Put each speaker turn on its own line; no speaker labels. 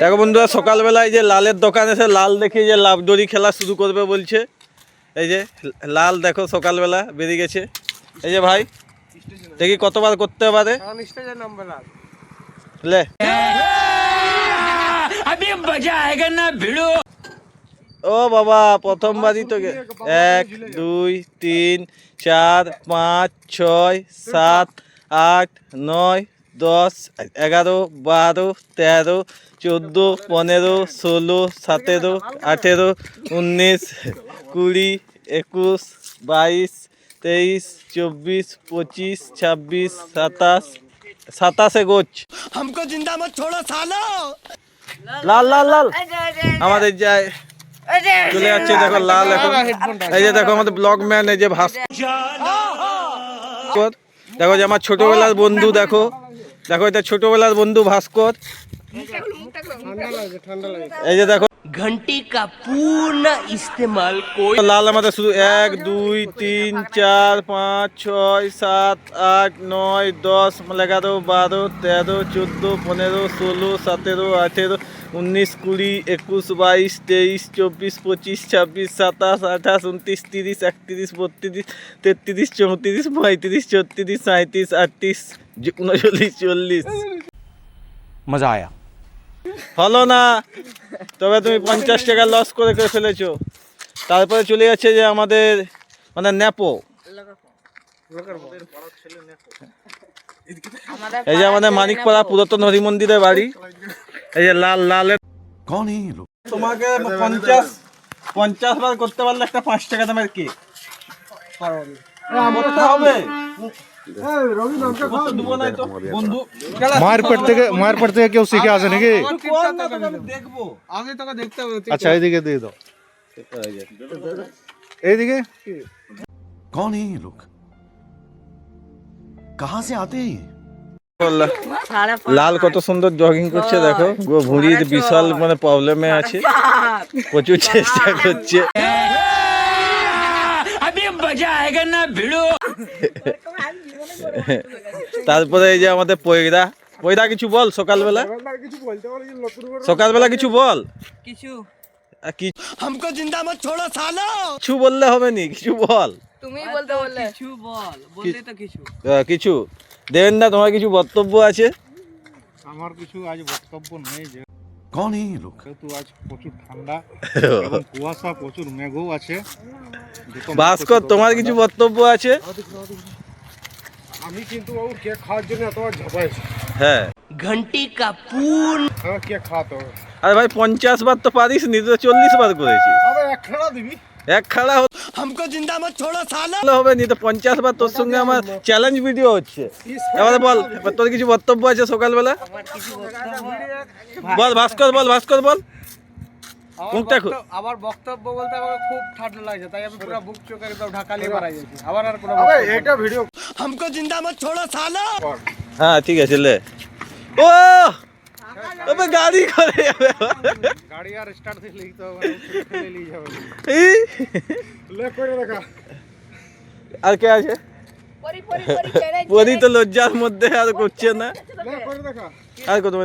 দেখো বন্ধুরা সকালবেলায় যে লালের দোকান এসে লাল দেখি যে লাভ দড়ি খেলা শুরু করবে বলছে এই যে লাল দেখো সকালবেলা বেরিয়ে গেছে এই যে ভাই দেখি কতবার করতে পারে হ্যাঁ, লে ও বাবা প্রথমবারই তো এক দুই তিন চার পাঁচ ছয় সাত আট নয় দশ এগারো বারো তেরো চোদ্দো পনেরো ষোলো সতেরো আঠেরো উনিশ কুড়ি একুশ বাইশ তেইশ চব্বিশ পঁচিশ ছাব্বিশ সাতাশ সাতাশে গোচ আমাকে জিন্দা মত ছোড়ো সালো লাল লাল লাল আমাদের যায় চলে যাচ্ছে দেখো লাল এখন এই যে দেখো আমাদের ব্লগ ম্যান এই যে ভাস দেখো যে আমার ছোটবেলার বন্ধু দেখো দেখো এটা ছোটবেলার বন্ধু ভাস্কর এই যে দেখো ঘন্টি কা পূর্ণ ইস্তেমাল লাল আমাদের শুধু এক দুই তিন চার পাঁচ ছয় সাত আট নয় দশ এগারো বারো তেরো চোদ্দো পনেরো ষোলো সতেরো আঠেরো উনিশ কুড়ি একুশ বাইশ তেইশ চব্বিশ পঁচিশ ছাব্বিশ সাতাশ আঠাশ উনত্রিশ তিরিশ একত্রিশ বত্রিশ তেত্রিশ চৌত্রিশ পঁয়ত্রিশ ছত্রিশ সাঁত্রিশ আটত্রিশ উনচল্লিশ চল্লিশ মজা আয়া হলো না তবে তুমি পঞ্চাশ টাকা লস করে করে ফেলেছো তারপরে চলে যাচ্ছে যে আমাদের মানে ন্যাপো এই যে আমাদের মানিকপাড়া পুরাতন হরি মন্দিরের বাড়ি এই যে লাল লালের কোন এই লোক তোমাকে পঞ্চাশ পঞ্চাশ বার করতে পারলে একটা পাঁচ টাকা দামের কেক হবে মায়ের থেকে মায়ের পেট থেকে কেউ শিখে আসে নাকি আচ্ছা এইদিকে দিয়ে দাও এইদিকে कौन है ये लोग कहाँ से आते हैं লাল কত সুন্দর জগিং করছে দেখো ভুঁড়ির বিশাল মানে প্রবলেমে আছে প্রচুর চেষ্টা করছে তারপরে এই যে আমাদের পয়দা পয়দা কিছু বল সকালবেলা সকালবেলা কিছু বল কিছু हमको जिंदा ছোড়ো সালো কিছু বললে হবে নি কিছু বল তুমি বলতে বললে কিছু বল বলতে তো কিছু কিছু দেবেন না তোমার কিছু বক্তব্য আছে আমার কিছু আজ বক্তব্য নেই যে কোন এই লোক তো আজ প্রচুর ঠান্ডা কুয়াশা প্রচুর মেঘও আছে ভাস্কর তোমার কিছু বক্তব্য আছে আমি কিন্তু ওর কে খাওয়ার জন্য এত ঝাপাইছি হ্যাঁ ঘন্টি কা পুন হ্যাঁ, কেক খাওয়াতে হবে আরে ভাই 50 বার তো পারিস নি তো 40 বার করেছি এক খাড়া দিবি এক খাড়া हमको জিন্দা मत छोড়ো সালা হবে নি তো পঞ্চাশ বার তোর সঙ্গে আমার চ্যালেঞ্জ ভিডিও হচ্ছে এবারে বল তোর কিছু বক্তব্য আছে সকালবেলা বল ভাস্কর বল ভাস্কর বল বক্তব্য বলতে খুব ঠান্ডা লাগছে তাই আমি ভিডিও হ্যাঁ ঠিক আছে লে ও তবে গাড়ি করে যাবে গাড়ি আর স্টার্ট দিলে তো নিয়ে যাবে এই লে করে রাখা আর কে আছে পরি তো লজ্জার মধ্যে আর করছে না লে করে রাখা আর কত